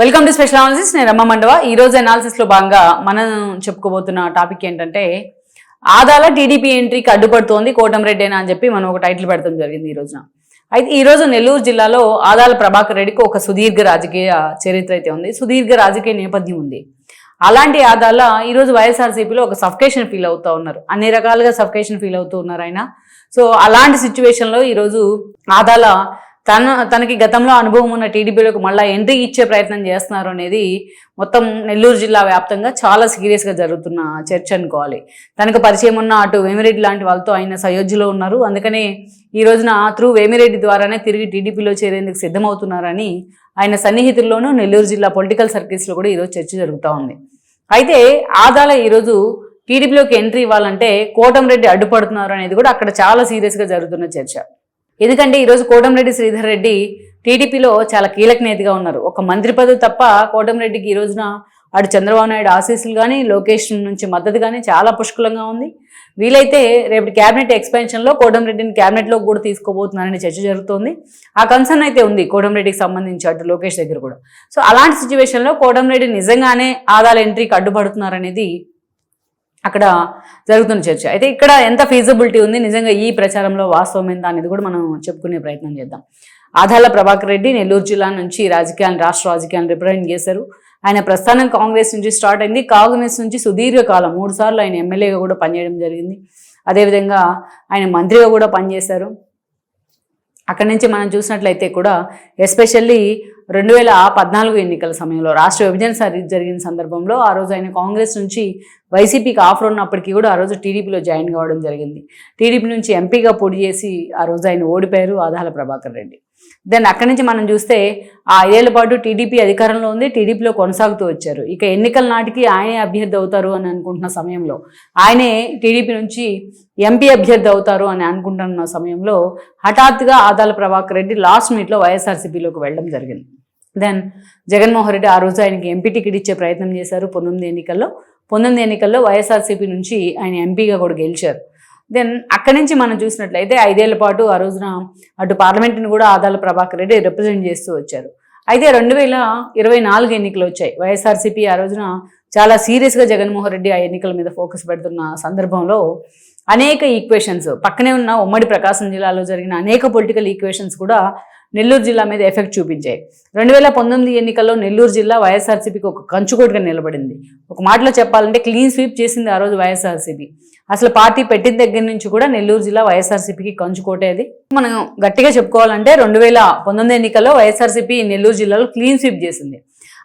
Welcome to special analysis నేను రమ్మ మండవ. ఈ రోజు అనాలిసిస్లో భాగంగా మనం చెప్పుకోబోతున్న టాపిక్ ఏంటంటే ఆదాల టీడీపీ ఎంట్రీకి అడ్డుపడుతోంది కోటంరెడ్డేనా అని చెప్పి మనం ఒక టైటిల్ పెడతాం జరిగింది ఈ రోజున. అయితే ఈ రోజు నెల్లూరు జిల్లాలో ఆదాల ప్రభాకర్ రెడ్డికి ఒక సుదీర్ఘ రాజకీయ చరిత్ర అయితే ఉంది. సుదీర్ఘ రాజకీయ నేపథ్యం ఉంది. అలాంటి ఆదాల ఈరోజు వైఎస్ఆర్సీపీలో ఒక సఫకేషన్ ఫీల్ అవుతూ ఉన్నారు. అన్ని రకాలుగా సఫకేషన్ ఫీల్ అవుతూ ఉన్నారు ఆయన. సో అలాంటి సిచ్యువేషన్లో ఈరోజు ఆదాల తన తనకి గతంలో అనుభవం ఉన్న టీడీపీలోకి మళ్ళీ ఎంట్రీ ఇచ్చే ప్రయత్నం చేస్తున్నారు అనేది మొత్తం నెల్లూరు జిల్లా వ్యాప్తంగా చాలా సీరియస్గా జరుగుతున్న చర్చ అనుకోవాలి. తనకు పరిచయం ఉన్న అటు వేమిరెడ్డి లాంటి వాళ్ళతో ఆయన సయోధ్యలో ఉన్నారు. అందుకనే ఈ రోజున త్రూ వేమిరెడ్డి ద్వారానే తిరిగి టీడీపీలో చేరేందుకు సిద్ధమవుతున్నారని ఆయన సన్నిహితుల్లోనూ నెల్లూరు జిల్లా పొలిటికల్ సర్కిల్స్లో కూడా ఈరోజు చర్చ జరుగుతూ ఉంది. అయితే ఆదాల ఈరోజు టీడీపీలోకి ఎంట్రీ ఇవ్వాలంటే కోటంరెడ్డి అడ్డుపడుతున్నారు అనేది కూడా అక్కడ చాలా సీరియస్గా జరుగుతున్న చర్చ. ఎందుకంటే ఈరోజు కోటంరెడ్డి శ్రీధర్ రెడ్డి టీడీపీలో చాలా కీలక నేతగా ఉన్నారు. ఒక మంత్రి పదవి తప్ప కోటంరెడ్డికి ఈ రోజున అటు చంద్రబాబు నాయుడు ఆశీస్సులు కానీ లోకేష్ నుంచి మద్దతు కానీ చాలా పుష్కలంగా ఉంది. వీలైతే రేపు క్యాబినెట్ ఎక్స్పెన్షన్లో కోటంరెడ్డిని క్యాబినెట్లో కూడా తీసుకోబోతున్నారని చర్చ జరుగుతోంది. ఆ కన్సర్న్ అయితే ఉంది కోటంరెడ్డికి సంబంధించి అటు లోకేష్ దగ్గర కూడా. సో అలాంటి సిచ్యువేషన్లో కోటంరెడ్డి నిజంగానే ఆదాల ఎంట్రీకి అడ్డుపడుతున్నారనేది అక్కడ జరుగుతున్న చర్చ. అయితే ఇక్కడ ఎంత ఫీజిబిలిటీ ఉంది? నిజంగా ఈ ప్రచారంలో వాస్తవం ఎంత అనేది కూడా మనం చెప్పుకునే ప్రయత్నం చేద్దాం. ఆదాల ప్రభాకర్ రెడ్డి నెల్లూరు జిల్లా నుంచి రాజకీయాలను రాష్ట్ర రాజకీయాలను రిప్రజెంట్ చేశారు. ఆయన ప్రస్థానం కాంగ్రెస్ నుంచి స్టార్ట్ అయింది. కాంగ్రెస్ నుంచి సుదీర్ఘకాలం మూడు సార్లు ఆయన ఎమ్మెల్యేగా కూడా పనిచేయడం జరిగింది. అదేవిధంగా ఆయన మంత్రిగా కూడా పనిచేశారు. అక్కడి నుంచి మనం చూసినట్లయితే కూడా ఎస్పెషల్లీ రెండు వేల పద్నాలుగు ఎన్నికల సమయంలో రాష్ట్ర విభజన జరిగిన సందర్భంలో ఆ రోజు ఆయన కాంగ్రెస్ నుంచి వైసీపీకి ఆఫర్ ఉన్నప్పటికీ కూడా ఆ రోజు టీడీపీలో జాయిన్ కావడం జరిగింది. టీడీపీ నుంచి ఎంపీగా పోటీ చేసి ఆ రోజు ఆయన ఓడిపోయారు ఆదాల ప్రభాకర్ రెడ్డి. దెన్ అక్కడి నుంచి మనం చూస్తే ఆ ఐదేళ్ళ పాటు టీడీపీ అధికారంలో ఉంది టీడీపీలో కొనసాగుతూ వచ్చారు. ఇక ఎన్నికల నాటికి ఆయనే అభ్యర్థి అవుతారు అని అనుకుంటున్న సమయంలో ఆయనే టీడీపీ నుంచి ఎంపీ అభ్యర్థి అవుతారు అని అనుకుంటున్న సమయంలో హఠాత్తుగా ఆదాల ప్రభాకర్ రెడ్డి లాస్ట్ మీట్లో వైఎస్ఆర్సీపీలోకి వెళ్ళడం జరిగింది. దెన్ జగన్మోహన్ రెడ్డి ఆ రోజు ఆయనకి ఎంపీ టికెట్ ఇచ్చే ప్రయత్నం చేశారు. పంతొమ్మిది ఎన్నికల్లో పంతొమ్మిది ఎన్నికల్లో వైఎస్ఆర్సీపీ నుంచి ఆయన ఎంపీగా కూడా గెలిచారు. దెన్ అక్కడి నుంచి మనం చూసినట్లయితే ఐదేళ్ళ పాటు ఆ రోజున అటు పార్లమెంట్ని కూడా ఆదాల ప్రభాకర్ రెడ్డి రిప్రజెంట్ చేస్తూ వచ్చారు. అయితే రెండు వేల ఇరవై నాలుగు ఎన్నికలు వచ్చాయి. వైఎస్ఆర్సీపీ ఆ రోజున చాలా సీరియస్గా జగన్మోహన్ రెడ్డి ఆ ఎన్నికల మీద ఫోకస్ పెడుతున్న సందర్భంలో అనేక ఈక్వేషన్స్ పక్కనే ఉన్న ఉమ్మడి ప్రకాశం జిల్లాలో జరిగిన అనేక పొలిటికల్ ఈక్వేషన్స్ కూడా నెల్లూరు జిల్లా మీద ఎఫెక్ట్ చూపించాయి రెండు వేల పంతొమ్మిది ఎన్నికల్లో నెల్లూరు జిల్లా వైఎస్ఆర్సీపీకి ఒక కంచుకోటుగా నిలబడింది. ఒక మాటలో చెప్పాలంటే క్లీన్ స్వీప్ చేసింది ఆ రోజు వైఎస్ఆర్సీపీ. అసలు పార్టీ పెట్టిన దగ్గర నుంచి కూడా నెల్లూరు జిల్లా వైఎస్ఆర్సీపీకి కంచుకోటేది మనం గట్టిగా చెప్పుకోవాలంటే రెండు వేల పంతొమ్మిది ఎన్నికల్లో వైఎస్ఆర్సీపీ నెల్లూరు జిల్లాలో క్లీన్ స్వీప్ చేసింది.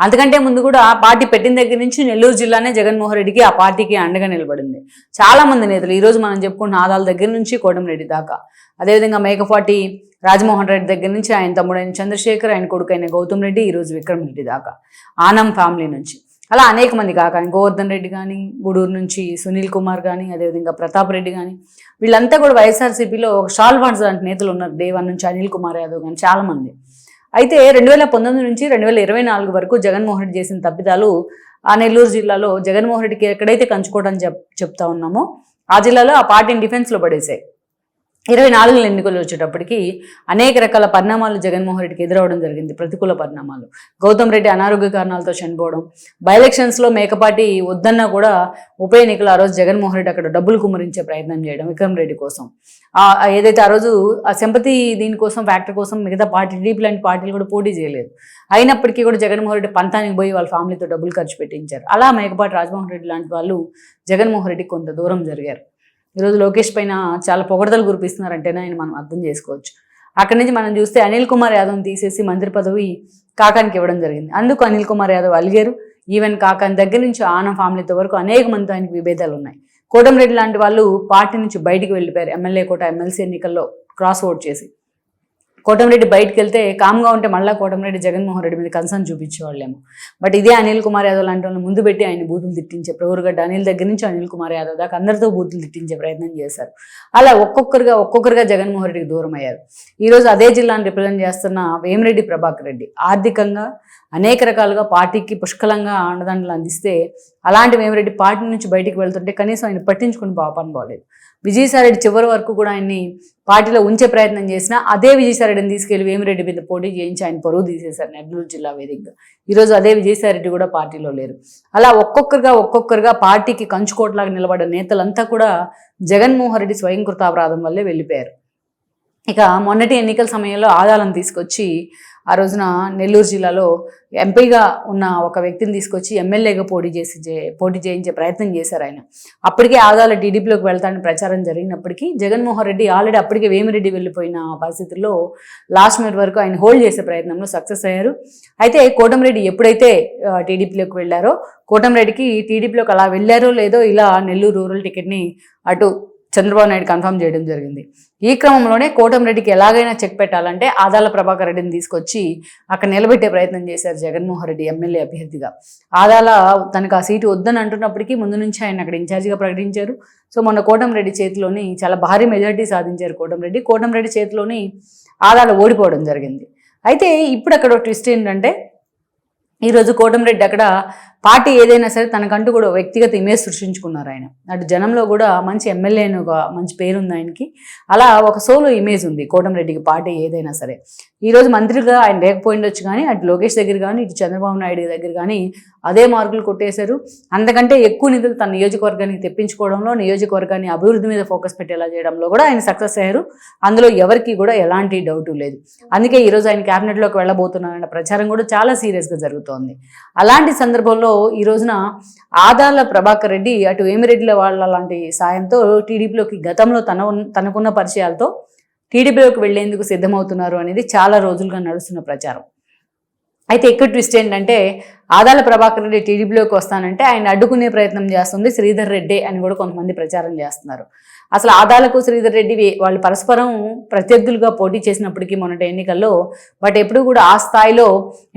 అంతకంటే ముందు కూడా పార్టీ పెట్టిన దగ్గర నుంచి నెల్లూరు జిల్లానే జగన్మోహన్ రెడ్డికి ఆ పార్టీకి అండగా నిలబడింది. చాలా మంది నేతలు ఈరోజు మనం చెప్పుకున్న ఆదాల దగ్గర నుంచి కోటమిరెడ్డి దాకా. అదేవిధంగా మేకపాటి రాజమోహన్ రెడ్డి దగ్గర నుంచి ఆయన తమ్ముడైన చంద్రశేఖర్ ఆయన కొడుకైన గౌతమ్ రెడ్డి ఈరోజు విక్రమ్ రెడ్డి దాకా. ఆనం ఫ్యామిలీ నుంచి. అలా అనేక మంది కాక గోవర్ధన్ రెడ్డి కానీ గూడూరు నుంచి సునీల్ కుమార్ కానీ అదేవిధంగా ప్రతాప్ రెడ్డి కానీ వీళ్ళంతా కూడా వైఎస్ఆర్సీపీలో ఒక షాల్ ఫండ్స్ లాంటి నేతలు ఉన్నారు. దేవన్ నుంచి అనిల్ కుమార్ యాదవ్ కానీ చాలామంది అయితే రెండు వేల పంతొమ్మిది నుంచి రెండు వేల ఇరవై నాలుగు వరకు జగన్మోహన్ రెడ్డి చేసిన తప్పిదాలు ఆ నెల్లూరు జిల్లాలో జగన్మోహన్ రెడ్డికి ఎక్కడైతే కంచుకోవడం చెప్ చెప్తా ఉన్నామో ఆ జిల్లాలో ఆ పార్టీని డిఫెన్స్లో పడేశాయి. ఇరవై నాలుగు ఎన్నికలు వచ్చేటప్పటికి అనేక రకాల పరిణామాలు జగన్మోహన్ రెడ్డికి ఎదురవడం జరిగింది ప్రతికూల పరిణామాలు. గౌతమ్ రెడ్డి అనారోగ్య కారణాలతో చనిపోవడం బై ఎలక్షన్స్లో మేకపాటి వద్దన్నా కూడా ఉప ఎన్నికలు ఆ రోజు జగన్మోహన్ రెడ్డి అక్కడ డబ్బులు కుమ్మరించే ప్రయత్నం చేయడం విక్రమ్ రెడ్డి కోసం. ఏదైతే ఆ రోజు ఆ సెంపతి దీనికోసం ఫ్యాక్టర్ కోసం మిగతా పార్టీ టీడీపీ లాంటి పార్టీలు కూడా పోటీ చేయలేదు. అయినప్పటికీ కూడా జగన్మోహన్ రెడ్డి పంతానికి పోయి వాళ్ళ ఫ్యామిలీతో డబ్బులు ఖర్చు పెట్టించారు. అలా మేకపాటి రాజమోహన్ రెడ్డి లాంటి వాళ్ళు జగన్మోహన్ రెడ్డికి కొంత దూరం జరిగారు. ఈరోజు లోకేష్ పైన చాలా పొగడతలు కురిపిస్తున్నారంటేనే ఆయన మనం అర్థం చేసుకోవచ్చు. అక్కడి నుంచి మనం చూస్తే అనిల్ కుమార్ యాదవ్ని తీసేసి మంత్రి పదవి కాకానికి ఇవ్వడం జరిగింది. అందుకు అనిల్ కుమార్ యాదవ్ అలిగారు. ఈవెన్ కాకాని దగ్గర నుంచి ఆనం ఫ్యామిలీతో వరకు అనేక మందితో ఆయనకు విభేదాలు ఉన్నాయి. కోటమిరెడ్డి లాంటి వాళ్ళు పార్టీ నుంచి బయటికి వెళ్ళిపోయారు. ఎమ్మెల్యే కోట ఎమ్మెల్సీ ఎన్నికల్లో క్రాస్ ఓట్ చేసి. కోటమిరెడ్డి బయటకు వెళ్తే కామ్గా ఉంటే మళ్ళీ కోటమిరెడ్డి జగన్మోహన్ రెడ్డి మీద కన్సర్న్ చూపించేవాళ్ళేమో. బట్ ఇదే అనిల్ కుమార్ యాదవ్ లాంటి వాళ్ళని ముందు పెట్టి ఆయన బూతులు తిట్టించే ప్రవరుగడ్డ అనిల్ దగ్గర నుంచి అనిల్ కుమార్ యాదవ్ దాకా అందరితో బూతులు తిట్టించే ప్రయత్నం చేశారు. అలా ఒక్కొక్కరుగా ఒక్కొక్కరుగా జగన్మోహన్ రెడ్డికి దూరం అయ్యారు ఈరోజు అదే జిల్లాను రిప్రజెంట్ చేస్తున్న వేమిరెడ్డి ప్రభాకర్ రెడ్డి ఆర్థికంగా అనేక రకాలుగా పార్టీకి పుష్కలంగా అండదండలు అందిస్తే అలాంటి వేమిరెడ్డి పార్టీ నుంచి బయటికి వెళ్తుంటే కనీసం ఆయన పట్టించుకుని పాపని బాగలేదు విజయసాయిరెడ్డి చివరి వరకు కూడా ఆయన్ని పార్టీలో ఉంచే ప్రయత్నం చేసినా అదే విజయసాయిరెడ్డిని తీసుకెళ్ళి వేమిరెడ్డి మీద పోటీ చేయించి ఆయన పరువు తీసేశారు నెల్లూరు జిల్లా వేదికగా. ఈరోజు అదే విజయసాయిరెడ్డి కూడా పార్టీలో లేరు. అలా ఒక్కొక్కరుగా ఒక్కొక్కరుగా పార్టీకి కంచుకోట్లాగా నిలబడ్డ నేతలంతా కూడా జగన్మోహన్ రెడ్డి స్వయంకృతాపరాధం వల్లే వెళ్ళిపోయారు. ఇక మొన్నటి ఎన్నికల సమయంలో ఆదాలను తీసుకొచ్చి ఆ రోజున నెల్లూరు జిల్లాలో ఎంపీగా ఉన్న ఒక వ్యక్తిని తీసుకొచ్చి ఎమ్మెల్యేగా పోటీ చేసి పోటీ చేయించే ప్రయత్నం చేశారు ఆయన. అప్పటికే ఆదాల టీడీపీలోకి వెళ్తానని ప్రచారం జరిగినప్పటికీ జగన్మోహన్ రెడ్డి ఆల్రెడీ అప్పటికే వేమిరెడ్డి వెళ్ళిపోయిన పరిస్థితుల్లో లాస్ట్ మినిట్ వరకు ఆయన హోల్డ్ చేసే ప్రయత్నంలో సక్సెస్ అయ్యారు. అయితే కోటమిరెడ్డి ఎప్పుడైతే టీడీపీలోకి వెళ్ళారో కోటమిరెడ్డికి టీడీపీలోకి అలా వెళ్ళారో లేదో ఇలా నెల్లూరు రూరల్ టికెట్ని అటు చంద్రబాబు నాయుడు కన్ఫర్మ్ చేయడం జరిగింది. ఈ క్రమంలోనే కోటమిరెడ్డికి ఎలాగైనా చెక్ పెట్టాలంటే ఆదాల ప్రభాకర్ రెడ్డిని తీసుకొచ్చి అక్కడ నిలబెట్టే ప్రయత్నం చేశారు జగన్మోహన్ రెడ్డి ఎమ్మెల్యే అభ్యర్థిగా. ఆదాల తనకు ఆ సీటు వద్దని అంటున్నప్పటికీ ముందు నుంచి ఆయన అక్కడ ఇన్ఛార్జిగా ప్రకటించారు. సో మొన్న కోటమిరెడ్డి చేతిలోని చాలా భారీ మెజార్టీ సాధించారు కోటమిరెడ్డి కోటమిరెడ్డి చేతిలోని ఆదాల ఓడిపోవడం జరిగింది. అయితే ఇప్పుడు అక్కడ ట్విస్ట్ ఏంటంటే ఈరోజు కోటమిరెడ్డి అక్కడ పార్టీ ఏదైనా సరే తనకంటూ కూడా వ్యక్తిగత ఇమేజ్ సృష్టించుకున్నారు ఆయన. అటు జనంలో కూడా మంచి ఎమ్మెల్యే అని ఒక మంచి పేరు ఉంది ఆయనకి. అలా ఒక సోలో ఇమేజ్ ఉంది కోటమిరెడ్డికి పార్టీ ఏదైనా సరే. ఈరోజు మంత్రిగా ఆయన లేకపోయిండొచ్చు కానీ అటు లోకేష్ దగ్గర కానీ ఇటు చంద్రబాబు నాయుడు దగ్గర కానీ అదే మార్కులు కొట్టేశారు. అంతకంటే ఎక్కువ నిధులు తన నియోజకవర్గానికి తెప్పించుకోవడంలో నియోజకవర్గాన్ని అభివృద్ధి మీద ఫోకస్ పెట్టేలా చేయడంలో కూడా ఆయన సక్సెస్ అయ్యారు. అందులో ఎవరికి కూడా ఎలాంటి డౌట్ లేదు. అందుకే ఈరోజు ఆయన క్యాబినెట్లోకి వెళ్ళబోతున్నారన్న ప్రచారం కూడా చాలా సీరియస్గా జరుగుతుంది. అలాంటి సందర్భంలో ఈ రోజున ఆదాల ప్రభాకర్ రెడ్డి అటు వేమిరెడ్డిల వాళ్ళ లాంటి సాయంతో టీడీపీలోకి గతంలో తన తనకున్న పరిచయాలతో టీడీపీలోకి వెళ్ళేందుకు సిద్ధమవుతున్నారు అనేది చాలా రోజులుగా నడుస్తున్న ప్రచారం. అయితే ఎక్కువ ట్విస్ట్ ఏంటంటే ఆదాల ప్రభాకర్ రెడ్డి టీడీపీలోకి వస్తానంటే ఆయన అడ్డుకునే ప్రయత్నం చేస్తుంది శ్రీధర్ రెడ్డి అని కూడా కొంతమంది ప్రచారం చేస్తున్నారు. అసలు ఆదాలకు శ్రీధర్ రెడ్డి వాళ్ళు పరస్పరం ప్రత్యర్థులుగా పోటీ చేసినప్పటికీ మొన్నటి ఎన్నికల్లో బట్ ఎప్పుడు కూడా ఆ స్థాయిలో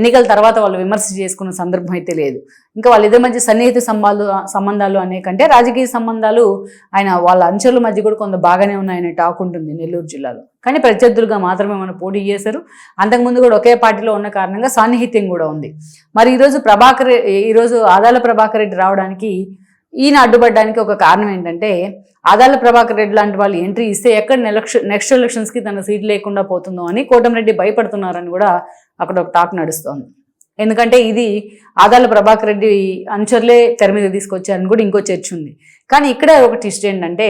ఎన్నికల తర్వాత వాళ్ళు విమర్శ చేసుకున్న సందర్భం అయితే లేదు. ఇంకా వాళ్ళిద్దరి మధ్య సన్నిహిత సంబంధాలు సంబంధాలు అనే కంటే రాజకీయ సంబంధాలు ఆయన వాళ్ళ అంచెల మధ్య కూడా కొంత బాగానే ఉన్నాయనే టాక్ ఉంటుంది నెల్లూరు జిల్లాలో. కానీ ప్రత్యర్థులుగా మాత్రమే మనం పోటీ చేశారు. అంతకుముందు కూడా ఒకే పార్టీలో ఉన్న కారణంగా సాన్నిహిత్యం కూడా ఉంది. మరి ఈరోజు ప్రభాకర్ ఈరోజు ఆదాల ప్రభాకర్ రెడ్డి రావడానికి ఈయన అడ్డుపడడానికి ఒక కారణం ఏంటంటే ఆదాల ప్రభాకర్ రెడ్డి లాంటి వాళ్ళు ఎంట్రీ ఇస్తే ఎక్కడ నెక్స్ట్ ఎలక్షన్స్కి తన సీట్ లేకుండా పోతుందో అని కోటమిరెడ్డి భయపడుతున్నారని కూడా అక్కడ ఒక టాక్ నడుస్తోంది. ఎందుకంటే ఇది ఆదాల ప్రభాకర్ రెడ్డి అనుచరులే తెర మీద తీసుకొచ్చారని కూడా ఇంకో చర్చ ఉంది. కానీ ఇక్కడ ఒక ట్విస్ట్ ఏంటంటే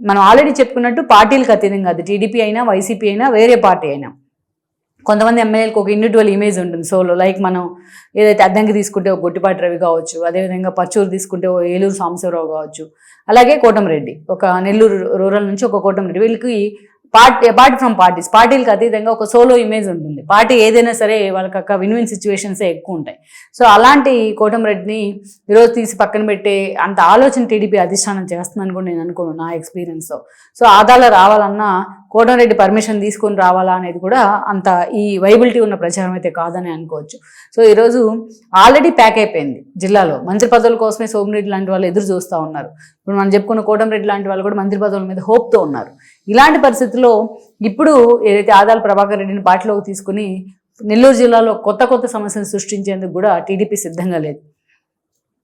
మనం ఆల్రెడీ చెప్పుకున్నట్టు పార్టీలకు అతీతంగా అది టీడీపీ అయినా వైసీపీ అయినా వేరే పార్టీ అయినా. కొంతమంది ఎమ్మెల్యేలకు ఒక ఇండివిజువల్ ఇమేజ్ ఉంటుంది సోలో లైక్ మనం ఏదైతే అద్దంకి తీసుకుంటే ఒక గొట్టిపాటి రవి కావచ్చు అదేవిధంగా పచ్చూరు తీసుకుంటే ఓ ఏలూరు సాంబశివరావు కావచ్చు అలాగే కోటంరెడ్డి ఒక నెల్లూరు రూరల్ నుంచి ఒక కోటంరెడ్డి వీళ్ళకి పార్టీ అపార్ట్ ఫ్రమ్ పార్టీస్. పార్టీలకు అతీతంగా ఒక సోలో ఇమేజ్ ఉంటుంది. పార్టీ ఏదైనా సరే వాళ్ళకి ఒక విన్ విన్ సిచ్యువేషన్సే ఎక్కువ ఉంటాయి. సో అలాంటి కోటమిరెడ్డిని ఈరోజు తీసి పక్కన పెట్టే అంత ఆలోచన టీడీపీ అధిష్టానం చేస్తుందని కూడా నేను అనుకోను నా ఎక్స్పీరియన్స్తో సో ఆదాల రావాలన్నా కోటమిరెడ్డి పర్మిషన్ తీసుకొని రావాలా అనేది కూడా అంత ఈ వైబిలిటీ ఉన్న ప్రచారం అయితే కాదని అనుకోవచ్చు. సో ఈరోజు ఆల్రెడీ ప్యాక్ అయిపోయింది జిల్లాలో. మంత్రి పదవుల కోసమే సోమిరెడ్డి లాంటి వాళ్ళు ఎదురు చూస్తూ ఉన్నారు. ఇప్పుడు మనం చెప్పుకున్న కోటమిరెడ్డి లాంటి వాళ్ళు కూడా మంత్రి పదవుల మీద హోప్తో ఉన్నారు. ఇలాంటి పరిస్థితుల్లో ఇప్పుడు ఏదైతే ఆదాల ప్రభాకర్ రెడ్డిని పార్టీలోకి తీసుకుని నెల్లూరు జిల్లాలో కొత్త కొత్త సమస్యను సృష్టించేందుకు కూడా టీడీపీ సిద్ధంగా లేదు.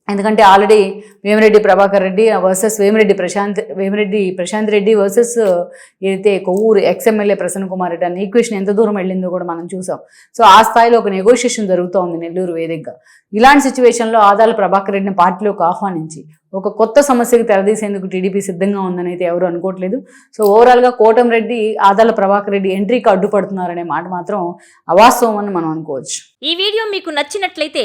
ఎందుకంటే already Vemireddy Prabhakar Reddy versus Vemireddy Prashanth Vemireddy Prashanth Reddy versus ఏదైతే కొవ్వూరు ఎక్స్ఎమ్మెల్యే ప్రసన్న కుమార్ రెడ్డి అన్న ఈక్వేషన్ ఎంత దూరం వెళ్ళిందో కూడా మనం చూసాం. సో ఆ స్థాయిలో ఒక నెగోషియేషన్ జరుగుతూ ఉంది నెల్లూరు వేదికగా. ఇలాంటి సిచ్యువేషన్లో ఆదాల ప్రభాకర్ రెడ్డిని పార్టీలోకి ఆహ్వానించి ఒక కొత్త సమస్యకు తెరదీసేందుకు టీడీపీ సిద్ధంగా ఉందని అయితే ఎవరు అనుకోవట్లేదు. సో ఓవరాల్గా కోటంరెడ్డి ఆదాల ప్రభాకర్ రెడ్డి ఎంట్రీకి అడ్డుపడుతున్నారనే మాట మాత్రం అవాస్తవం అని మనం అనుకోవచ్చు. ఈ వీడియో మీకు నచ్చినట్లయితే